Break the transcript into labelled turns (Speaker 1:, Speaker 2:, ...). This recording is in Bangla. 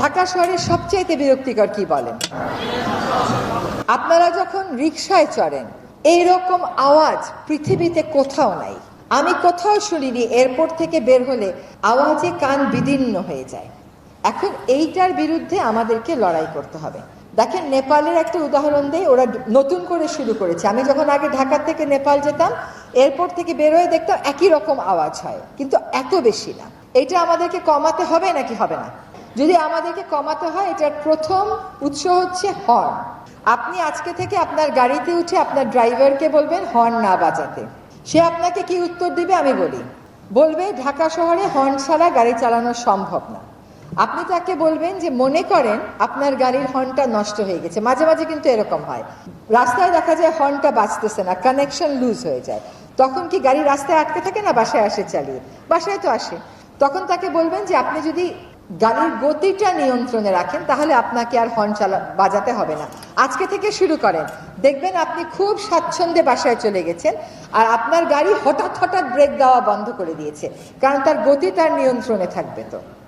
Speaker 1: ঢাকা শহরের সবচাইতে বিরক্তিকর কি বলেন? আপনারা যখন রিক্সায় চড়েন, এইরকম আওয়াজ পৃথিবীতে কোথাও নাই। আমি কোথাও শুনিনি, এয়ারপোর্ট থেকে বের হলে আওয়াজে কান বিদীর্ণ হয়ে যায়। এখন এইটার বিরুদ্ধে আমাদেরকে লড়াই করতে হবে। দেখেন, নেপালের একটা উদাহরণ দেয় ওরা নতুন করে শুরু করেছে। আমি যখন আগে ঢাকা থেকে নেপাল যেতাম, এয়ারপোর্ট থেকে বের হয়ে দেখতাম একই রকম আওয়াজ হয়, কিন্তু এত বেশি না। এটা আমাদেরকে কমাতে হবে নাকি হবে না? যদি আমাদেরকে কমাতে হয়, এটার প্রথম উৎস হচ্ছে হর্ন। আপনি আজকে থেকে আপনার গাড়িতে উঠে আপনার ড্রাইভারকে বলবেন, হর্ন না বাজাতে। সে আপনাকে কি উত্তর দিবে? আমি বলি, বলবে, ঢাকা শহরে হর্ন ছাড়া গাড়ি চালানো সম্ভব না। আপনি তাকে বলবেন যে, মনে করেন আপনার গাড়ির হর্নটা নষ্ট হয়ে গেছে। মাঝে মাঝে কিন্তু এরকম হয়। রাস্তায় দেখা যায় হর্নটা বাঁচতেছে না, কানেকশন লুজ হয়ে যায়। তখন কি গাড়ি রাস্তায় আটকে থাকে না, বাসায় আসে চালিয়ে? বাসায় তো আসে। তখন তাকে বলবেন যে, আপনি যদি গাড়ির গতিটা নিয়ন্ত্রণে রাখেন, তাহলে আপনাকে আর হর্ন চালা, বাজাতে হবে না। আজকে থেকে শুরু করেন। দেখবেন আপনি খুব স্বাচ্ছন্দ্যে বাসায় চলে গেছেন, আর আপনার গাড়ি হঠাৎ হঠাৎ ব্রেক দেওয়া বন্ধ করে দিয়েছে, কারণ তার গতি তার নিয়ন্ত্রণে থাকবে তো।